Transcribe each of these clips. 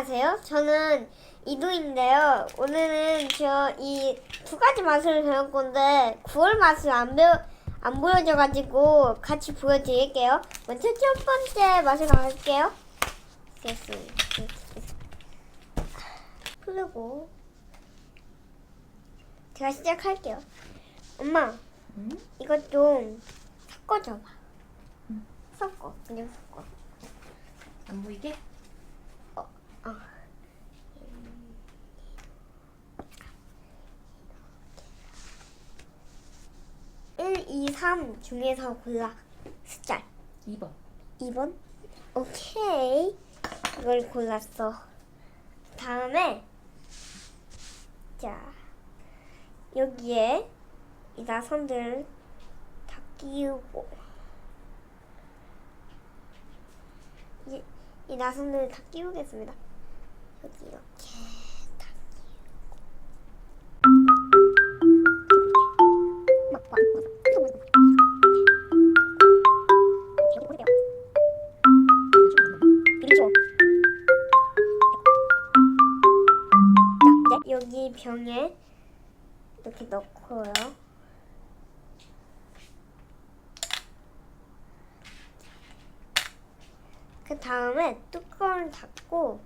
안녕하세요. 저는 이두인데요. 오늘은 저 이 두 가지 맛을 배울 건데 9월 맛을 안 배워 안 보여줘가지고 같이 보여드릴게요. 먼저 첫 번째 맛을 갈게요. 됐습니다. 풀고 제가 시작할게요. 엄마, 응? 이것 좀 섞어줘봐. 응. 섞어, 그냥 섞어. 안 보이게? 어. 1, 2, 3 중에서 골라. 숫자 2번. 2번? 오케이. 이걸 골랐어. 다음에 자 여기에 이 나선들 다 끼우고. 이, 이 나선들 다 끼우겠습니다. 여기 이렇게 다 병에 이렇게 넣고요. 그 다음에 뚜껑을 닫고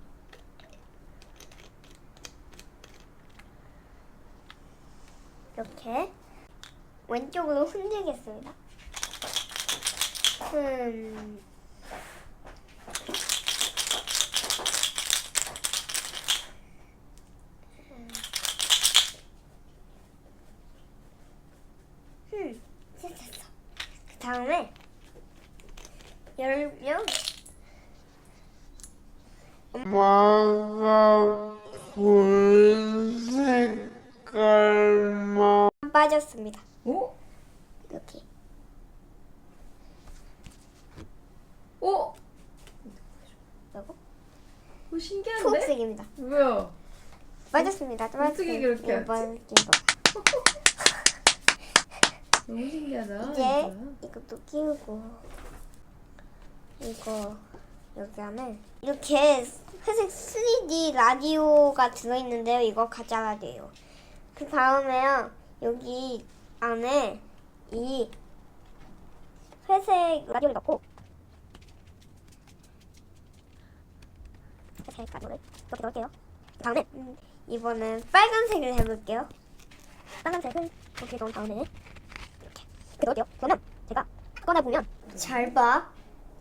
이렇게 왼쪽으로 흔들겠습니다. 음. 음, 됐어. 그 다음에 열면 엄마가 본 색깔만 빠졌습니다. 오? 이렇게. 오? 그리고 오 신기한데? 초록색입니다. 뭐야? 빠졌습니다. 어떻게 그렇게 하지? 이번 거. 너무 신기하다. 이제. 이것도 끼우고 이거 여기 안에 이렇게 회색 3D 라디오가 들어있는데요. 이거 가짜 라디오예요. 그 다음에요. 여기 안에 이 회색 라디오를 넣고 회색 라디오를 이렇게 넣을게요. 그 다음에 음, 이번엔 빨간색을 해볼게요. 빨간색을 이렇게 넣은 다음에 이렇게 넣을게요. 그러면 제가 꺼내 보면 잘 봐,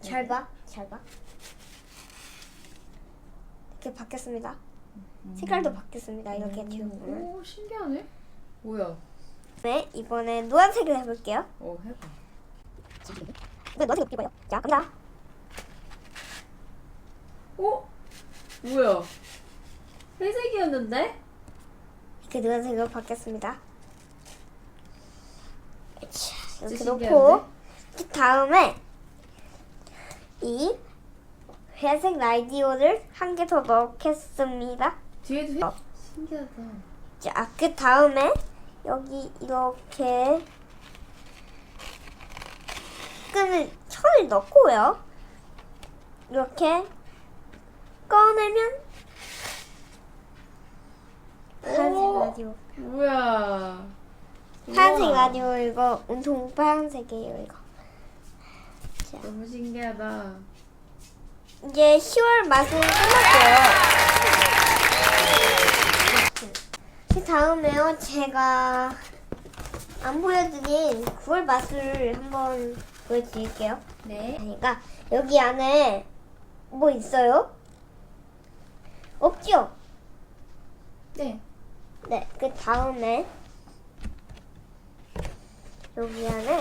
잘 봐, 잘 봐. 이렇게 바뀌었습니다. 색깔도 바뀌었습니다. 이렇게 뒤로 보면. 오 신기하네. 뭐야? 네, 이번에 노란색을 해볼게요. 오 해봐. 이거 노란색 입어요. 자, 갑니다. 오? 뭐야? 회색이었는데? 이렇게 노란색으로 바뀌었습니다. 자, 이렇게 진짜 놓고 그 다음에 이 회색 라디오를 한 개 더 넣겠습니다. 뒤에도 회... 어. 신기하다. 자, 그 다음에 여기 이렇게 끈을 철을 넣고요. 이렇게 꺼내면 파란색 오. 라디오. 뭐야? 파란색. 라디오 이거 온통 파란색이에요 이거. 자, 너무 신기하다. 이제 10월 맛은 끝났고요. 그 다음에요 제가 안 보여드린 9월 맛을 한번 보여드릴게요. 네. 그러니까 여기 안에 뭐 있어요? 없죠? 네. 네, 그 다음에 여기 안에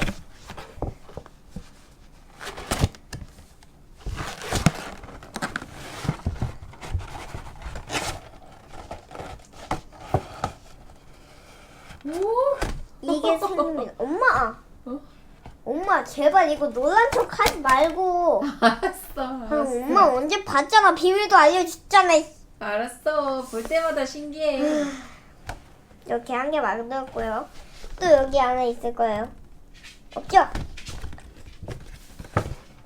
오? 이게 생깁니다. 엄마! 어? 엄마, 제발 이거 놀란 척 하지 말고. 알았어. 아, 알았어. 엄마 언제 봤잖아. 비밀도 알려줬잖아. 알았어. 볼 때마다 신기해. 이렇게 한 개 만들었고요. 또 여기 안에 있을 거예요. 없죠?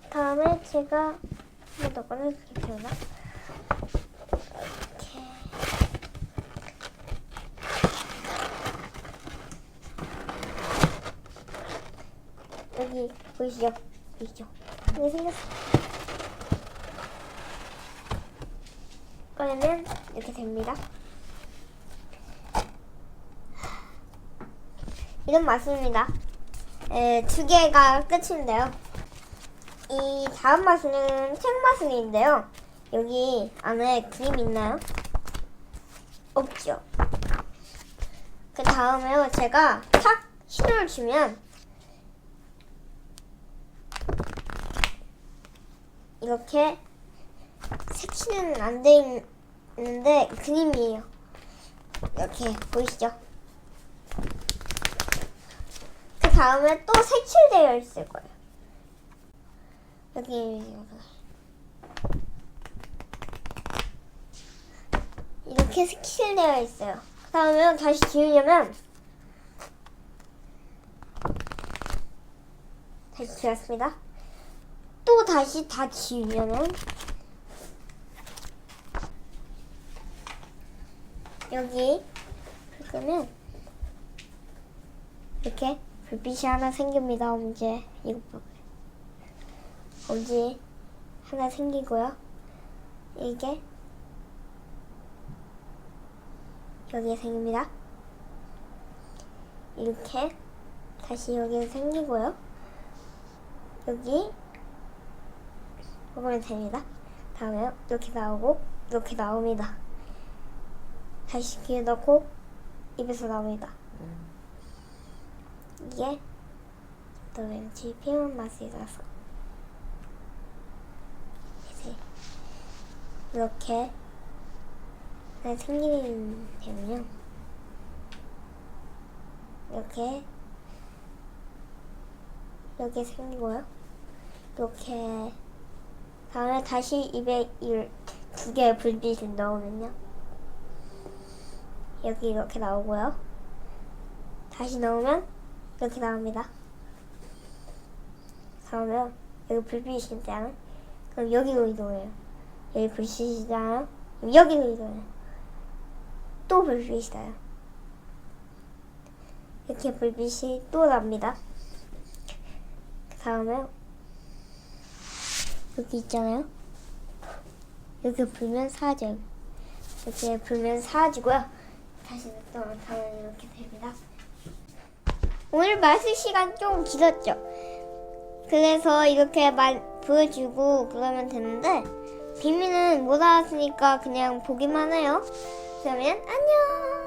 다음에 제가 한번 더 꺼내드릴게요. 여기 보이시죠? 보이시죠? 이게 생겼어. 꺼내면 이렇게 됩니다. 이건 맞습니다. 에, 두 개가 끝인데요. 이 다음 마술은 책 마술인데요. 여기 안에 그림 있나요? 없죠. 그 다음에요. 제가 탁 신호를 주면 이렇게 색칠은 안 돼 있는데 그림이에요. 이렇게 보이시죠? 그 다음에 또 색칠되어 있을 거예요. 여기 이렇게 색칠되어 있어요. 그 다음에 다시 지우려면 다시 지웠습니다. 또 다시 다 지우려면 여기 그러면 이렇게 불빛이 하나 생깁니다. 엄지 이거 봐봐요. 엄지 하나 생기고요. 이게 여기에 생깁니다. 이렇게 다시 여기에 생기고요. 여기 먹으면 됩니다. 다음에 이렇게 나오고 이렇게 나옵니다. 다시 귀에 넣고 입에서 나옵니다. 이게 또 왠지 피운 맛이 나서 이제 이렇게 생기는 되면요. 이렇게 이렇게 생기고요. 이렇게 다음에 다시 입에 두 개의 불빛을 넣으면요. 여기 이렇게 나오고요. 다시 넣으면 이렇게 나옵니다. 그러면 여기 불빛이 있잖아요. 그럼 여기로 이동해요. 여기 불빛이 있잖아요. 여기로 이동해요. 또 불빛이 나요. 이렇게 불빛이 또 납니다. 그 다음에 여기 있잖아요. 여기 불면 사라져요. 이렇게 불면 사라지고요. 다시 또 다음에 이렇게 됩니다. 오늘 마술 시간 좀 길었죠? 그래서 이렇게 말 보여주고 그러면 되는데 비밀은 못 알았으니까 그냥 보기만 해요. 그러면 안녕!